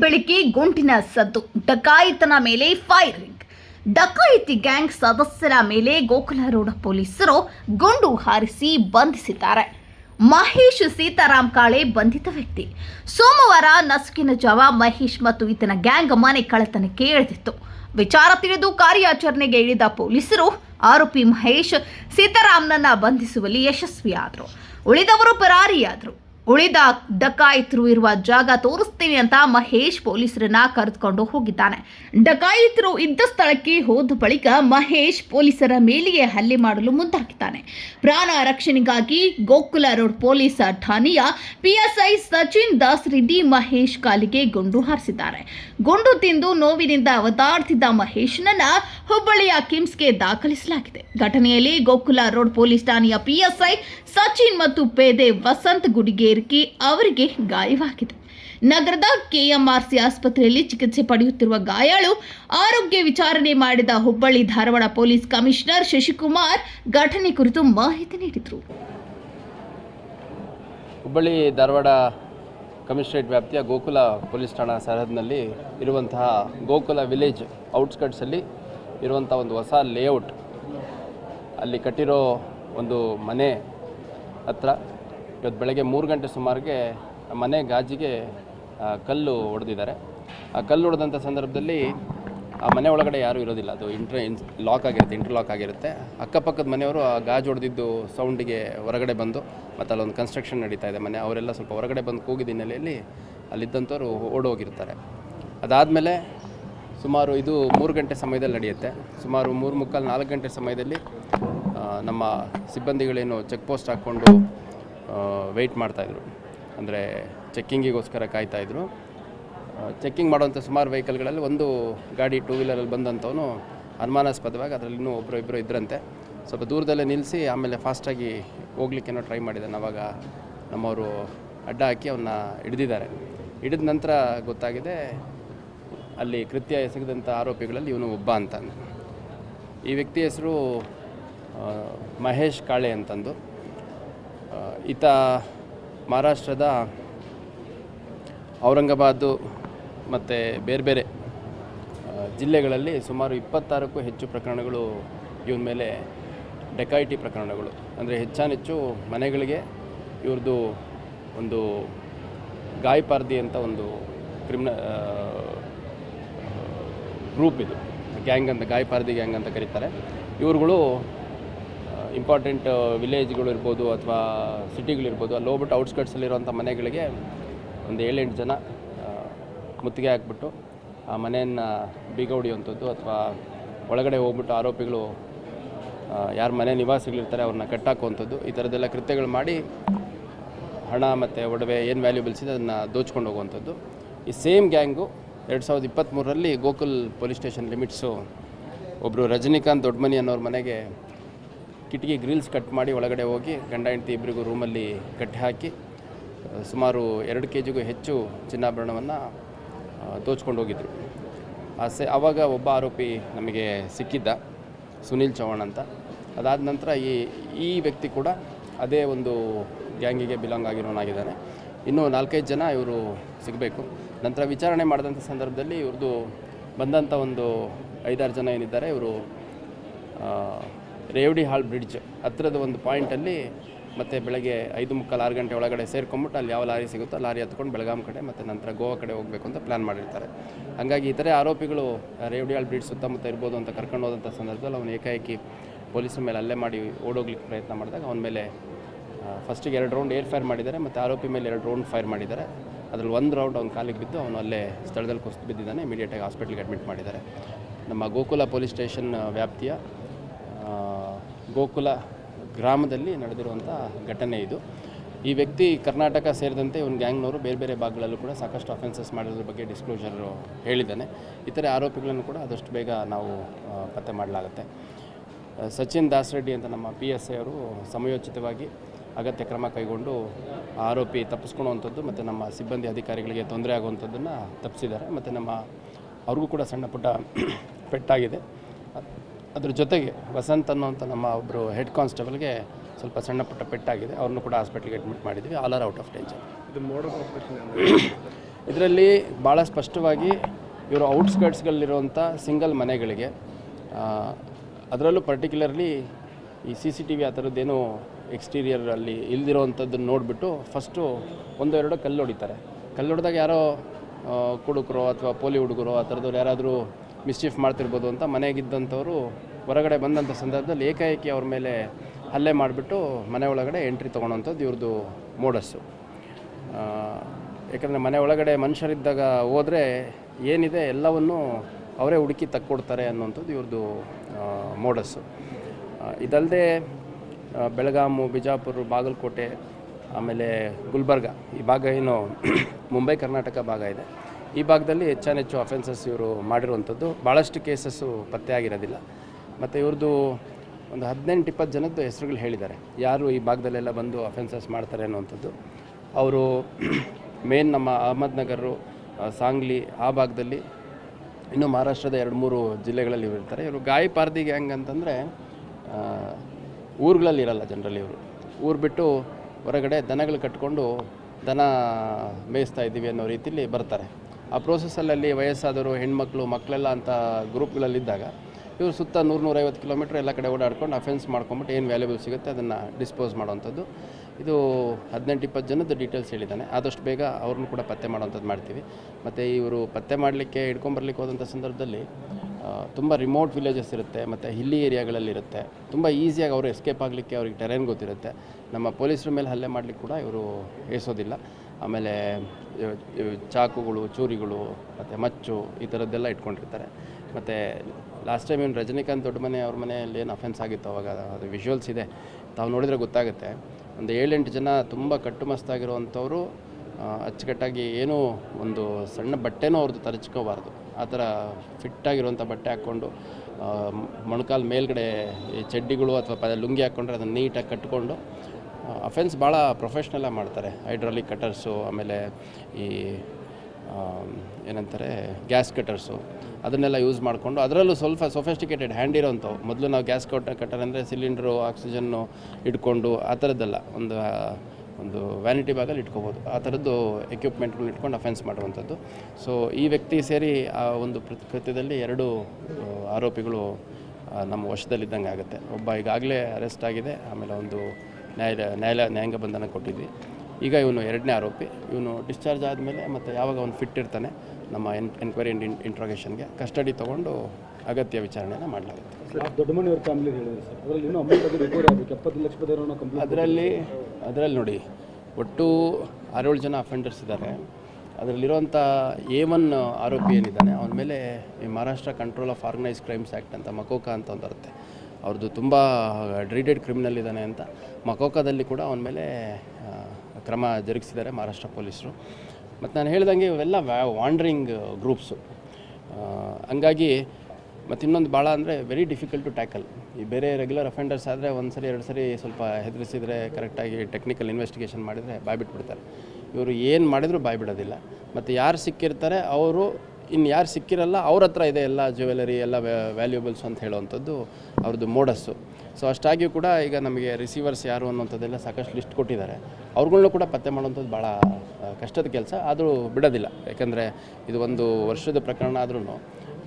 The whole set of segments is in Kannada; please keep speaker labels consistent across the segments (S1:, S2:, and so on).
S1: ಬಳಿಕೆ ಗುಂಟಿನ ಸದ್ದು. ಡಕಾಯಿತನ ಮೇಲೆ ಫೈರಿಂಗ್. ಡಕಾಯಿತಿ ಗ್ಯಾಂಗ್ ಸದಸ್ಯರ ಮೇಲೆ ಗೋಕುಲ ರೋಡ್ ಪೊಲೀಸರು ಗುಂಡು ಹಾರಿಸಿ ಬಂಧಿಸಿದ್ದಾರೆ. ಮಹೇಶ್ ಸೀತಾರಾಮ್ ಕಾಳೆ ಬಂಧಿತ ವ್ಯಕ್ತಿ. ಸೋಮವಾರ ನಸುಕಿನ ಜಾವ ಮಹೇಶ್ ಮತ್ತು ಈತನ ಗ್ಯಾಂಗ್ ಮನೆ ಕಳ್ಳತನಕ್ಕೆ ಇಳಿದಿತ್ತು ವಿಚಾರ ತಿಳಿದು ಕಾರ್ಯಾಚರಣೆಗೆ ಇಳಿದ ಪೊಲೀಸರು, ಆರೋಪಿ ಮಹೇಶ್ ಸೀತಾರಾಮ್ನನ್ನ ಬಂಧಿಸುವಲ್ಲಿ ಯಶಸ್ವಿಯಾದರು. ಉಳಿದವರು ಪರಾರಿಯಾದರು. ಉಳಿದ ಡಕಾಯಿತರು ಇರುವ ಜಾಗ ತೋರಿಸ್ತೀನಿ ಅಂತ ಮಹೇಶ್ ಪೊಲೀಸರನ್ನ ಕರೆದುಕೊಂಡು ಹೋಗಿದ್ದಾನೆ. ಡಕಾಯಿತರು ಇದ್ದ ಸ್ಥಳಕ್ಕೆ ಹೋದ ಬಳಿಕ ಮಹೇಶ್ ಪೊಲೀಸರ ಮೇಲೆಯೇ ಹಲ್ಲೆ ಮಾಡಲು ಮುಂದಾಗಿದ್ದಾನೆ. ಪ್ರಾಣ ರಕ್ಷಣೆಗಾಗಿ ಗೋಕುಲ ರೋಡ್ ಪೊಲೀಸ್ ಠಾಣೆಯ ಪಿಎಸ್ಐ ಸಚಿನ್ ದಾಸ್ ರೆಡ್ಡಿ ಮಹೇಶ್ ಕಾಲಿಗೆ ಗುಂಡು ಹಾರಿಸಿದ್ದಾರೆ. ಗುಂಡು ತಿಂದು ನೋವಿನಿಂದ ಅವತಾಡ್ತಿದ್ದ ಮಹೇಶ್ನನ್ನ ಹುಬ್ಬಳ್ಳಿಯ ಕಿಮ್ಸ್ಗೆ ದಾಖಲಿಸಲಾಗಿದೆ. ಘಟನೆಯಲ್ಲಿ ಗೋಕುಲ ರೋಡ್ ಪೊಲೀಸ್ ಠಾಣೆಯ ಪಿಎಸ್ಐ ಸಚಿನ್ ಮತ್ತು ಪೇದೆ ವಸಂತ್ ಗುಡಿಗೇರ್ಕಿ ಅವರಿಗೆ ಗಾಯವಾಗಿದೆ. ನಗರದ ಕೆಎಂಆರ್ಸಿ ಆಸ್ಪತ್ರೆಯಲ್ಲಿ ಚಿಕಿತ್ಸೆ ಪಡೆಯುತ್ತಿರುವ ಗಾಯಾಳು ಆರೋಗ್ಯ ವಿಚಾರಣೆ ಮಾಡಿದ ಹುಬ್ಬಳ್ಳಿ ಧಾರವಾಡ ಪೊಲೀಸ್ ಕಮಿಷನರ್ ಶಶಿಕುಮಾರ್ ಘಟನೆ ಕುರಿತು ಮಾಹಿತಿ ನೀಡಿದರು.
S2: ಹುಬ್ಬಳ್ಳಿ ಧಾರವಾಡ ಕಮಿಷನರೇಟ್ ವ್ಯಾಪ್ತಿಯ ಗೋಕುಲ ಪೊಲೀಸ್ ಠಾಣಾ ಸರಹದ್ನಲ್ಲಿ ಇರುವಂತಹ ಗೋಕುಲ ವಿಲೇಜ್ ಔಟ್ಸ್ಕಟ್ಸಲ್ಲಿ ಇರುವಂಥ ಒಂದು ಹೊಸ ಲೇಔಟ್ ಅಲ್ಲಿ ಕಟ್ಟಿರೋ ಒಂದು ಮನೆ ಹತ್ರ. ಇವತ್ತು ಬೆಳಗ್ಗೆ ಮೂರು ಗಂಟೆ ಸುಮಾರಿಗೆ ಮನೆ ಗಾಜಿಗೆ ಕಲ್ಲು ಹೊಡೆದಿದ್ದಾರೆ ಆ ಕಲ್ಲು ಹೊಡೆದಂಥ ಸಂದರ್ಭದಲ್ಲಿ ಆ ಮನೆ ಒಳಗಡೆ ಯಾರೂ ಇರೋದಿಲ್ಲ. ಅದು ಇಂಟ್ರ ಲಾಕ್ ಆಗಿರುತ್ತೆ ಇಂಟರ್ಲಾಕ್ ಆಗಿರುತ್ತೆ. ಅಕ್ಕಪಕ್ಕದ ಮನೆಯವರು ಆ ಗಾಜು ಹೊಡೆದಿದ್ದು ಸೌಂಡಿಗೆ ಹೊರಗಡೆ ಬಂದು, ಮತ್ತು ಅಲ್ಲೊಂದು ಕನ್ಸ್ಟ್ರಕ್ಷನ್ ನಡೀತಾ ಇದೆ ಮನೆ. ಅವರೆಲ್ಲ ಸ್ವಲ್ಪ ಹೊರಗಡೆ ಬಂದು ಕೂಗಿದ ಹಿನ್ನೆಲೆಯಲ್ಲಿ ಅಲ್ಲಿದ್ದಂಥವ್ರು ಓಡೋಗಿರ್ತಾರೆ. ಅದಾದಮೇಲೆ ಸುಮಾರು ಇದು ಮೂರು ಗಂಟೆ ಸಮಯದಲ್ಲಿ ನಡೆಯುತ್ತೆ. ಸುಮಾರು ಮೂರು ಮುಕ್ಕಾಲು ನಾಲ್ಕು ಗಂಟೆ ಸಮಯದಲ್ಲಿ ನಮ್ಮ ಸಿಬ್ಬಂದಿಗಳೇನು ಚೆಕ್ ಪೋಸ್ಟ್ ಹಾಕ್ಕೊಂಡು ವೆಯ್ಟ್ ಮಾಡ್ತಾಯಿದ್ರು ಅಂದರೆ ಚೆಕ್ಕಿಂಗಿಗೋಸ್ಕರ ಕಾಯ್ತಾಯಿದ್ರು ಚೆಕ್ಕಿಂಗ್ ಮಾಡುವಂಥ ಸುಮಾರು ವೆಹಿಕಲ್ಗಳಲ್ಲಿ ಒಂದು ಗಾಡಿ ಟೂ ವೀಲರಲ್ಲಿ ಬಂದಂಥವನು ಅನುಮಾನಾಸ್ಪದವಾಗಿ ಅದರಲ್ಲಿ ಇನ್ನೂ ಒಬ್ಬರು ಇಬ್ಬರು ಇದ್ರಂತೆ. ಸ್ವಲ್ಪ ದೂರದಲ್ಲೇ ನಿಲ್ಲಿಸಿ ಆಮೇಲೆ ಫಾಸ್ಟಾಗಿ ಹೋಗ್ಲಿಕ್ಕೇನೋ ಟ್ರೈ ಮಾಡಿದ್ದಾನೆ ಅವಾಗ ನಮ್ಮವರು ಅಡ್ಡ ಹಾಕಿ ಅವನ್ನ ಹಿಡಿದಿದ್ದಾರೆ. ಹಿಡಿದ ನಂತರ ಗೊತ್ತಾಗಿದೆ ಅಲ್ಲಿ ಕೃತ್ಯ ಎಸಗಿದಂಥ ಆರೋಪಿಗಳಲ್ಲಿ ಇವನು ಒಬ್ಬ ಅಂತ ಈ ವ್ಯಕ್ತಿ ಹೆಸರು ಮಹೇಶ್ ಕಾಳೆ ಅಂತಂದು. ಈತ ಮಹಾರಾಷ್ಟ್ರದ ಔರಂಗಾಬಾದು ಮತ್ತು ಬೇರೆ ಬೇರೆ ಜಿಲ್ಲೆಗಳಲ್ಲಿ ಸುಮಾರು ಇಪ್ಪತ್ತಾರಕ್ಕೂ ಹೆಚ್ಚು ಪ್ರಕರಣಗಳು ಇವನ ಮೇಲೆ ಡೆಕಾಯಿಟಿ ಪ್ರಕರಣಗಳು. ಅಂದರೆ ಹೆಚ್ಚಾನೆಚ್ಚು ಮನೆಗಳಿಗೆ ಇವ್ರದ್ದು ಒಂದು ಗಾಯಪಾರ್ದಿ ಅಂತ ಒಂದು ಕ್ರಿಮಿನ ಗ್ರೂಪ್ ಇದು, ಗ್ಯಾಂಗ್ ಅಂತ ಗಾಯಪಾರ್ದಿ ಗ್ಯಾಂಗ್ ಅಂತ ಕರೀತಾರೆ. ಇವ್ರುಗಳು ಇಂಪಾರ್ಟೆಂಟ್ ವಿಲೇಜ್ಗಳು ಇರ್ಬೋದು ಅಥವಾ ಸಿಟಿಗಳಿರ್ಬೋದು ಅಲ್ಲಿ ಹೋಗ್ಬಿಟ್ಟು ಔಟ್ಸ್ಕಟ್ಸಲ್ಲಿರುವಂಥ ಮನೆಗಳಿಗೆ ಒಂದು ಏಳೆಂಟು ಜನ ಮುತ್ತಿಗೆ ಹಾಕ್ಬಿಟ್ಟು ಆ ಮನೆಯನ್ನು ಬೀಗ ಹೊಡೆಯುವಂಥದ್ದು ಅಥವಾ ಒಳಗಡೆ ಹೋಗ್ಬಿಟ್ಟು ಆರೋಪಿಗಳು ಯಾರು ಮನೆ ನಿವಾಸಿಗಳಿರ್ತಾರೆ ಅವ್ರನ್ನ ಕಟ್ಟಾಕುವಂಥದ್ದು, ಈ ಥರದ್ದೆಲ್ಲ ಕೃತ್ಯಗಳು ಮಾಡಿ ಹಣ ಮತ್ತು ಒಡವೆ ಏನು ವ್ಯಾಲ್ಯೂಬಲ್ಸ್ ಇದೆ ಅದನ್ನು ದೋಚ್ಕೊಂಡು ಹೋಗುವಂಥದ್ದು. ಈ ಸೇಮ್ ಗ್ಯಾಂಗು ಎರಡು ಸಾವಿರದ ಇಪ್ಪತ್ತ್ಮೂರರಲ್ಲಿ ಗೋಕುಲ್ ಪೊಲೀಸ್ ಸ್ಟೇಷನ್ ಲಿಮಿಟ್ಸು ಒಬ್ಬರು ರಜನಿಕಾಂತ್ ದೊಡ್ಡಮನಿ ಅನ್ನೋರ ಮನೆಗೆ ಕಿಟಕಿ ಗ್ರಿಲ್ಸ್ ಕಟ್ ಮಾಡಿ ಒಳಗಡೆ ಹೋಗಿ ಗಂಡ ಹೆಂಡತಿ ಇಬ್ಬರಿಗೂ ರೂಮಲ್ಲಿ ಕಟ್ಟಿ ಹಾಕಿ ಸುಮಾರು ಎರಡು ಕೆ ಜಿಗೂ ಹೆಚ್ಚು ಚಿನ್ನಾಭರಣವನ್ನು ದೋಚ್ಕೊಂಡು ಹೋಗಿದ್ರು ಆ ಸೆ ಆವಾಗ ಒಬ್ಬ ಆರೋಪಿ ನಮಗೆ ಸಿಕ್ಕಿದ್ದ, ಸುನಿಲ್ ಚೌಹಾಣ್ ಅಂತ. ಅದಾದ ನಂತರ ಈ ಈ ವ್ಯಕ್ತಿ ಕೂಡ ಅದೇ ಒಂದು ಗ್ಯಾಂಗಿಗೆ ಬಿಲಾಂಗ್ ಆಗಿರೋನಾಗಿದ್ದಾನೆ. ಇನ್ನೂ ನಾಲ್ಕೈದು ಜನ ಇವರು ಸಿಗಬೇಕು. ನಂತರ ವಿಚಾರಣೆ ಮಾಡಿದಂಥ ಸಂದರ್ಭದಲ್ಲಿ ಇವ್ರದ್ದು ಬಂದಂಥ ಒಂದು ಐದಾರು ಜನ ಏನಿದ್ದಾರೆ, ಇವರು ರೇವಡಿ ಹಾಲ್ ಬ್ರಿಡ್ಜ್ ಹತ್ತಿರದ ಒಂದು ಪಾಯಿಂಟಲ್ಲಿ ಮತ್ತೆ ಬೆಳಗ್ಗೆ ಐದು ಮುಕ್ಕಾಲು ಆರು ಗಂಟೆ ಒಳಗಡೆ ಸೇರ್ಕೊಂಬಿಟ್ಟು ಅಲ್ಲಿ ಯಾವ ಲಾರಿ ಸಿಗುತ್ತೋ ಲಾರಿ ಹತ್ಕೊಂಡು ಬೆಳಗಾಂ ಕಡೆ ಮತ್ತು ನಂತರ ಗೋವಾ ಕಡೆ ಹೋಗಬೇಕು ಅಂತ ಪ್ಲ್ಯಾನ್ ಮಾಡಿರ್ತಾರೆ. ಹಾಗಾಗಿ ಇತರೆ ಆರೋಪಿಗಳು ರೇವಡಿಯಾಳ್ ಬ್ರಿಡ್ಜ್ ಸುತ್ತಮುತ್ತ ಇರ್ಬೋದು ಅಂತ ಕರ್ಕೊಂಡು ಹೋದಂಥ ಸಂದರ್ಭದಲ್ಲಿ ಅವನು ಏಕಾಏಕಿ ಪೊಲೀಸರ ಮೇಲೆ ಅಲ್ಲೇ ಮಾಡಿ ಓಡೋಗ್ಲಿಕ್ಕೆ ಪ್ರಯತ್ನ ಮಾಡಿದಾಗ ಅವನ ಮೇಲೆ ಫಸ್ಟಿಗೆ ಎರಡು ರೌಂಡ್ ಏರ್ ಫೈರ್ ಮಾಡಿದ್ದಾರೆ ಮತ್ತು ಆರೋಪಿ ಮೇಲೆ ಎರಡು ರೌಂಡ್ ಫೈರ್ ಮಾಡಿದ್ದಾರೆ. ಅದರಲ್ಲಿ ಒಂದು ರೌಂಡ್ ಅವ್ನ ಕಾಲಿಗೆ ಬಿದ್ದು ಅವನು ಅಲ್ಲೇ ಸ್ಥಳದಲ್ಲಿ ಕುಸಿದು ಬಿದ್ದಿದ್ದಾನೆ ಇಮಿಡಿಯೇಟಾಗಿ ಹಾಸ್ಪಿಟ್ಲಿಗೆ ಅಡ್ಮಿಟ್ ಮಾಡಿದ್ದಾರೆ. ನಮ್ಮ ಗೋಕುಲ ಪೊಲೀಸ್ ಸ್ಟೇಷನ್ ವ್ಯಾಪ್ತಿಯ ಗೋಕುಲ ಗ್ರಾಮದಲ್ಲಿ ನಡೆದಿರುವಂಥ ಘಟನೆ ಇದು. ಈ ವ್ಯಕ್ತಿ ಕರ್ನಾಟಕ ಸೇರಿದಂತೆ ಇವನು ಗ್ಯಾಂಗ್ನವರು ಬೇರೆ ಬೇರೆ ಭಾಗಗಳಲ್ಲೂ ಕೂಡ ಸಾಕಷ್ಟು ಅಫೆನ್ಸಸ್ ಮಾಡಿರೋದ್ರ ಬಗ್ಗೆ ಡಿಸ್ಕ್ಲೋಜರ್ ಹೇಳಿದ್ದಾನೆ. ಇತರೆ ಆರೋಪಿಗಳನ್ನು ಕೂಡ ಆದಷ್ಟು ಬೇಗ ನಾವು ಪತ್ತೆ ಮಾಡಲಾಗುತ್ತೆ. ಸಚಿನ್ ದಾಸ್ ರೆಡ್ಡಿ ಅಂತ ನಮ್ಮ ಪಿ ಎಸ್ ಐ ಅವರು ಸಮಯೋಚಿತವಾಗಿ ಅಗತ್ಯ ಕ್ರಮ ಕೈಗೊಂಡು ಆರೋಪಿ ತಪ್ಪಿಸ್ಕೊಳ್ಳುವಂಥದ್ದು ಮತ್ತು ನಮ್ಮ ಸಿಬ್ಬಂದಿ ಅಧಿಕಾರಿಗಳಿಗೆ ತೊಂದರೆ ಆಗುವಂಥದ್ದನ್ನು ತಪ್ಪಿಸಿದ್ದಾರೆ ಮತ್ತು ನಮ್ಮ ಅವ್ರಿಗೂ ಕೂಡ ಸಣ್ಣ ಪುಟ್ಟ ಪೆಟ್ಟಾಗಿದೆ. ಅದ್ರ ಜೊತೆಗೆ ವಸಂತ್ ಅನ್ನುವಂಥ ನಮ್ಮ ಒಬ್ಬರು ಹೆಡ್ ಕಾನ್ಸ್ಟೇಬಲ್ಗೆ ಸ್ವಲ್ಪ ಸಣ್ಣ ಪುಟ್ಟ ಪೆಟ್ಟಾಗಿದೆ. ಅವ್ರನ್ನೂ ಕೂಡ ಹಾಸ್ಪಿಟ್ಲಿಗೆ ಅಡ್ಮಿಟ್ ಮಾಡಿದ್ವಿ. All are out of danger
S3: ಇದು
S2: ಇದರಲ್ಲಿ ಭಾಳ ಸ್ಪಷ್ಟವಾಗಿ ಇವರು ಔಟ್ಸ್ಕರ್ಟ್ಸ್ಗಳಲ್ಲಿರುವಂಥ ಸಿಂಗಲ್ ಮನೆಗಳಿಗೆ ಅದರಲ್ಲೂ ಪರ್ಟಿಕ್ಯುಲರ್ಲಿ ಈ ಸಿ ಸಿ ಟಿ ವಿ ಆ ಥರದ್ದೇನು ಎಕ್ಸ್ಟೀರಿಯರ್ ಅಲ್ಲಿ ಇಲ್ದಿರೋವಂಥದ್ದನ್ನು ನೋಡಿಬಿಟ್ಟು ಫಸ್ಟು ಒಂದು ಎರಡು ಕಲ್ಲು ಹೊಡಿತಾರೆ. ಕಲ್ಲು ಹೊಡೆದಾಗ ಯಾರೋ ಕುಡುಕರು ಅಥವಾ ಪೋಲಿ ಹುಡುಗರು ಆ ಥರದವ್ರು ಯಾರಾದರೂ ಮಿಸ್ಚೀಫ್ ಮಾಡ್ತಿರ್ಬೋದು ಅಂತ ಮನೆಗಿದ್ದಂಥವರು ಹೊರಗಡೆ ಬಂದಂಥ ಸಂದರ್ಭದಲ್ಲಿ ಏಕಾಏಕಿ ಅವ್ರ ಮೇಲೆ ಹಲ್ಲೆ ಮಾಡಿಬಿಟ್ಟು ಮನೆ ಒಳಗಡೆ ಎಂಟ್ರಿ ತೊಗೊಳೋಂಥದ್ದು ಇವ್ರದ್ದು ಮೋಡಸ್ಸು. ಯಾಕಂದರೆ ಮನೆ ಒಳಗಡೆ ಮನುಷ್ಯರಿದ್ದಾಗ ಹೋದರೆ ಏನಿದೆ ಎಲ್ಲವನ್ನು ಅವರೇ ಹುಡುಕಿ ತಕ್ಕೊಡ್ತಾರೆ ಅನ್ನೋಂಥದ್ದು ಇವ್ರದ್ದು ಮೋಡಸ್ಸು. ಇದಲ್ಲದೆ ಬೆಳಗಾಮು, ಬಿಜಾಪುರ, ಬಾಗಲಕೋಟೆ, ಆಮೇಲೆ ಗುಲ್ಬರ್ಗ ಈ ಭಾಗ ಏನು ಮುಂಬೈ, ಕರ್ನಾಟಕ ಭಾಗ ಇದೆ. ಈ ಭಾಗದಲ್ಲಿ ಹೆಚ್ಚಾನೆಚ್ಚು ಅಫೆನ್ಸಸ್ ಇವರು ಮಾಡಿರುವಂಥದ್ದು. ಭಾಳಷ್ಟು ಕೇಸಸ್ಸು ಪತ್ತೆ ಆಗಿರೋದಿಲ್ಲ. ಮತ್ತು ಇವ್ರದ್ದು ಒಂದು ಹದಿನೆಂಟು, ಇಪ್ಪತ್ತು ಜನದ್ದು ಹೆಸರುಗಳು ಹೇಳಿದ್ದಾರೆ. ಯಾರು ಈ ಭಾಗದಲ್ಲೆಲ್ಲ ಬಂದು ಅಫೆನ್ಸಸ್ ಮಾಡ್ತಾರೆ ಅನ್ನುವಂಥದ್ದು. ಅವರು ಮೇನ್ ನಮ್ಮ ಅಹಮದ್ನಗರು ಸಾಂಗ್ಲಿ ಆ ಭಾಗದಲ್ಲಿ ಇನ್ನು ಮಹಾರಾಷ್ಟ್ರದ ಎರಡು ಮೂರು ಜಿಲ್ಲೆಗಳಲ್ಲಿ ಇವ್ರು ಇರ್ತಾರೆ. ಇವರು ಗಾಯಿ ಗ್ಯಾಂಗ್ ಅಂತಂದರೆ ಊರುಗಳಲ್ಲಿ ಇರಲ್ಲ ಜನರಲಿ ಇವರು. ಊರು ಬಿಟ್ಟು ಹೊರಗಡೆ ದನಗಳು ಕಟ್ಕೊಂಡು ದನ ಮೇಯಿಸ್ತಾ ಇದ್ದೀವಿ ಅನ್ನೋ ರೀತಿಯಲ್ಲಿ ಬರ್ತಾರೆ. ಆ ಪ್ರೋಸೆಸ್ಸಲ್ಲಿ ವಯಸ್ಸಾದವರು, ಹೆಣ್ಮಕ್ಳು, ಮಕ್ಕಳೆಲ್ಲ ಅಂತ ಗ್ರೂಪ್ಗಳಲ್ಲಿದ್ದಾಗ ಇವರು ಸುತ್ತ ನೂರು ನೂರೈವತ್ತು ಕಿಲೋಮೀಟ್ರ್ ಎಲ್ಲ ಕಡೆ ಓಡಾಡ್ಕೊಂಡು ಅಫೆನ್ಸ್ ಮಾಡ್ಕೊಂಬಿಟ್ಟು ಏನು ವ್ಯಾಲ್ಯೂಬಲ್ ಸಿಗುತ್ತೆ ಅದನ್ನು ಡಿಸ್ಪೋಸ್ ಮಾಡೋವಂಥದ್ದು. ಇದು ಹದಿನೆಂಟು, ಇಪ್ಪತ್ತು ಜನದ ಡೀಟೇಲ್ಸ್ ಹೇಳಿದ್ದಾನೆ. ಆದಷ್ಟು ಬೇಗ ಅವ್ರನ್ನೂ ಕೂಡ ಪತ್ತೆ ಮಾಡೋವಂಥದ್ದು ಮಾಡ್ತೀವಿ. ಮತ್ತು ಇವರು ಪತ್ತೆ ಮಾಡಲಿಕ್ಕೆ, ಹಿಡ್ಕೊಂಬರ್ಲಿಕ್ಕೆ ಹೋದಂಥ ಸಂದರ್ಭದಲ್ಲಿ ತುಂಬ ರಿಮೋಟ್ ವಿಲೇಜಸ್ ಇರುತ್ತೆ, ಮತ್ತು ಹಿಲ್ಲಿ ಏರಿಯಾಗಳಲ್ಲಿರುತ್ತೆ ತುಂಬ ಈಸಿಯಾಗಿ ಅವರು ಎಸ್ಕೇಪ್ ಆಗಲಿಕ್ಕೆ ಅವ್ರಿಗೆ ಟೆರೇನ್ ಗೊತ್ತಿರುತ್ತೆ. ನಮ್ಮ ಪೊಲೀಸರ ಮೇಲೆ ಹಲ್ಲೆ ಮಾಡಲಿಕ್ಕೆ ಕೂಡ ಇವರು ಏಸೋದಿಲ್ಲ ಆಮೇಲೆ ಚಾಕುಗಳು, ಚೂರಿಗಳು, ಮತ್ತು ಮಚ್ಚು ಈ ಥರದ್ದೆಲ್ಲ ಇಟ್ಕೊಂಡಿರ್ತಾರೆ. ಮತ್ತು ಲಾಸ್ಟ್ ಟೈಮ್ ಏನು ರಜನಿಕಾಂತ್ ದೊಡ್ಡ ಮನೆ, ಅವ್ರ ಮನೆಯಲ್ಲಿ ಏನು ಅಫೆನ್ಸ್ ಆಗಿತ್ತು ಅವಾಗ ಅದು ವಿಜುವಲ್ಸ್ ಇದೆ. ತಾವು ನೋಡಿದರೆ ಗೊತ್ತಾಗುತ್ತೆ. ಒಂದು ಏಳೆಂಟು ಜನ ತುಂಬ ಕಟ್ಟುಮಸ್ತಾಗಿರುವಂಥವ್ರು ಅಚ್ಚುಕಟ್ಟಾಗಿ ಏನೂ ಒಂದು ಸಣ್ಣ ಬಟ್ಟೆನೂ ಅವ್ರದ್ದು ತರಚ್ಕೋಬಾರ್ದು. ಆ ಥರ ಫಿಟ್ಟಾಗಿರುವಂಥ ಬಟ್ಟೆ ಹಾಕ್ಕೊಂಡು ಮೊಣಕಾಲು ಮೇಲ್ಗಡೆ ಈ ಚಡ್ಡಿಗಳು ಅಥವಾ ಲುಂಗಿ ಹಾಕ್ಕೊಂಡ್ರೆ ಅದನ್ನು ನೀಟಾಗಿ ಕಟ್ಕೊಂಡು ಅಫೆನ್ಸ್ ಭಾಳ ಪ್ರೊಫೆಷ್ನಲಾಗಿ ಮಾಡ್ತಾರೆ. ಹೈಡ್ರಾಲಿಕ್ ಕಟರ್ಸು ಆಮೇಲೆ ಈ ಏನಂತಾರೆ ಗ್ಯಾಸ್ ಕಟರ್ಸು ಅದನ್ನೆಲ್ಲ ಯೂಸ್ ಮಾಡಿಕೊಂಡು ಅದರಲ್ಲೂ ಸ್ವಲ್ಪ ಸೊಫೆಸ್ಟಿಕೇಟೆಡ್ ಹ್ಯಾಂಡ್ ಇರೋಂಥವು. ಮೊದಲು ನಾವು ಗ್ಯಾಸ್ ಕಟ್ ಕಟರ್ ಅಂದರೆ ಸಿಲಿಂಡ್ರು ಆಕ್ಸಿಜನ್ನು ಇಟ್ಕೊಂಡು ಆ ಥರದ್ದೆಲ್ಲ ಒಂದು ಒಂದು ವ್ಯಾನಿಟಿ ಬ್ಯಾಗಲ್ಲಿ ಇಟ್ಕೋಬೋದು. ಆ ಥರದ್ದು ಎಕ್ವಿಪ್ಮೆಂಟ್ಗಳನ್ನ ಇಟ್ಕೊಂಡು ಅಫೆನ್ಸ್ ಮಾಡುವಂಥದ್ದು. ಸೊ ಈ ವ್ಯಕ್ತಿ ಸೇರಿ ಆ ಒಂದು ಕೃತ್- ಕೃತ್ಯದಲ್ಲಿ ಎರಡು ಆರೋಪಿಗಳು ನಮ್ಮ ವಶದಲ್ಲಿದ್ದಂಗೆ ಆಗುತ್ತೆ ಒಬ್ಬ ಈಗಾಗಲೇ ಅರೆಸ್ಟ್ ಆಗಿದೆ, ಆಮೇಲೆ ಒಂದು ನ್ಯಾಯಾಲಯ ನ್ಯಾಯಾಲಯ ನ್ಯಾಯಾಂಗ ಬಂಧನ ಕೊಟ್ಟಿದ್ವಿ. ಈಗ ಇವನು ಎರಡನೇ ಆರೋಪಿ. ಇವನು ಡಿಸ್ಚಾರ್ಜ್ ಆದಮೇಲೆ ಮತ್ತು ಯಾವಾಗ ಅವನು ಫಿಟ್ ಇರ್ತಾನೆ ನಮ್ಮ ಎನ್ ಎನ್ಕ್ವೈರಿ ಆ್ಯಂಡ್ ಇಂಟ್ರೋಗೇಷನ್ಗೆ ಕಸ್ಟಡಿ ತೊಗೊಂಡು ಅಗತ್ಯ ವಿಚಾರಣೆಯನ್ನು ಮಾಡಲಾಗುತ್ತೆ.
S3: ಅದರಲ್ಲಿ
S2: ಅದರಲ್ಲಿ ನೋಡಿ ಒಟ್ಟು ಆರೇಳು ಜನ ಅಫೆಂಡರ್ಸ್ ಇದ್ದಾರೆ. ಅದರಲ್ಲಿರುವಂಥ ಎ ಒನ್ ಆರೋಪಿ ಏನಿದ್ದಾನೆ ಅವನ ಮೇಲೆ ಈ Maharashtra control of organise crimes act ಅಂತ ಮಕೋಕಾ ಅಂತ ಒಂದು ಬರುತ್ತೆ. ಅವ್ರದ್ದು ತುಂಬ ಡ್ರೀಡೆಡ್ ಕ್ರಿಮಿನಲ್ ಇದ್ದಾನೆ ಅಂತ ಮಕೋಕಾದಲ್ಲಿ ಕೂಡ ಅವನ ಮೇಲೆ ಕ್ರಮ ಜರುಗಿಸಿದ್ದಾರೆ ಮಹಾರಾಷ್ಟ್ರ ಪೊಲೀಸರು. ಮತ್ತು ನಾನು ಹೇಳ್ದಂಗೆ ಇವೆಲ್ಲ ವಾಂಡ್ರಿಂಗ್ ಗ್ರೂಪ್ಸು ಹಂಗಾಗಿ ಮತ್ತು ಇನ್ನೊಂದು ಭಾಳ ಅಂದರೆ ವೆರಿ ಡಿಫಿಕಲ್ಟ್ ಟು ಟ್ಯಾಕಲ್ ಈ ಬೇರೆ ರೆಗ್ಯುಲರ್ ಅಫೆಂಡರ್ಸ್ ಆದರೆ ಒಂದು ಸರಿ ಎರಡು ಸರಿ ಸ್ವಲ್ಪ ಹೆದರಿಸಿದರೆ ಕರೆಕ್ಟಾಗಿ ಟೆಕ್ನಿಕಲ್ ಇನ್ವೆಸ್ಟಿಗೇಷನ್ ಮಾಡಿದರೆ ಬಾಯ್ಬಿಟ್ಬಿಡ್ತಾರೆ. ಇವರು ಏನು ಮಾಡಿದರೂ ಬಾಯ್ಬಿಡೋದಿಲ್ಲ. ಮತ್ತು ಯಾರು ಸಿಕ್ಕಿರ್ತಾರೆ, ಅವರು ಇನ್ನು ಯಾರು ಸಿಕ್ಕಿರಲ್ಲ ಅವ್ರ ಹತ್ರ ಇದೆ ಎಲ್ಲ ಜ್ಯುವೆಲರಿ ಎಲ್ಲ ವ್ಯಾಲ್ಯೂಬಲ್ಸ್ ಅಂತ ಹೇಳುವಂಥದ್ದು ಅವ್ರದ್ದು ಮೋಡಸ್ಸು ಸೊ ಅಷ್ಟಾಗಿಯೂ ಕೂಡ ಈಗ ನಮಗೆ ರಿಸೀವರ್ಸ್ ಯಾರು ಅನ್ನೋಂಥದ್ದೆಲ್ಲ ಸಾಕಷ್ಟು ಲಿಸ್ಟ್ ಕೊಟ್ಟಿದ್ದಾರೆ. ಅವ್ರುಗಳ್ನೂ ಕೂಡ ಪತ್ತೆ ಮಾಡುವಂಥದ್ದು ಭಾಳ ಕಷ್ಟದ ಕೆಲಸ. ಆದರೂ ಬಿಡೋದಿಲ್ಲ. ಯಾಕಂದರೆ ಇದು ಒಂದು ವರ್ಷದ ಪ್ರಕರಣ ಆದ್ರೂ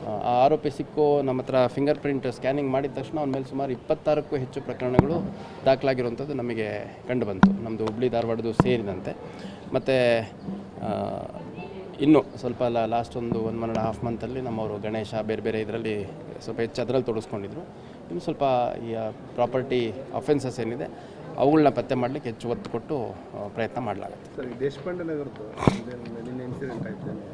S2: ಆ ಆರೋಪಿ ಸಿಕ್ಕು ನಮ್ಮ ಹತ್ರ ಫಿಂಗರ್ ಪ್ರಿಂಟ್ ಸ್ಕ್ಯಾನಿಂಗ್ ಮಾಡಿದ ತಕ್ಷಣ ಅವನ ಮೇಲೆ ಸುಮಾರು ಇಪ್ಪತ್ತಾರಕ್ಕೂ ಹೆಚ್ಚು ಪ್ರಕರಣಗಳು ದಾಖಲಾಗಿರುವಂಥದ್ದು ನಮಗೆ ಕಂಡುಬಂತು ನಮ್ಮದು ಹುಬ್ಳಿ ಧಾರವಾಡದು ಸೇರಿದಂತೆ. ಮತ್ತು ಇನ್ನು ಸ್ವಲ್ಪ ಲಾಸ್ಟ್ ಒಂದು ಒನ್ ಒನ್ ಆ್ಯಂಡ್ ಹಾಫ್ ಮಂತಲ್ಲಿ ನಮ್ಮವರು ಗಣೇಶ ಬೇರೆ ಬೇರೆ ಇದರಲ್ಲಿ ಸ್ವಲ್ಪ ಹೆಚ್ಚು ಅದರಲ್ಲಿ ತೊಡಗಿಸ್ಕೊಂಡಿದ್ರು ಇನ್ನು ಸ್ವಲ್ಪ ಈ ಪ್ರಾಪರ್ಟಿ ಅಫೆನ್ಸಸ್ ಏನಿದೆ ಅವುಗಳನ್ನ ಪತ್ತೆ ಮಾಡಲಿಕ್ಕೆ ಹೆಚ್ಚು ಒತ್ತು ಕೊಟ್ಟು ಪ್ರಯತ್ನ ಮಾಡಲಾಗುತ್ತೆ.
S3: ಸರ್, ದೇಶಪಾಂಡೆ ನಗರದ್ದು ಇನ್ಸಿಡೆಂಟ್ ಆಯ್ತು.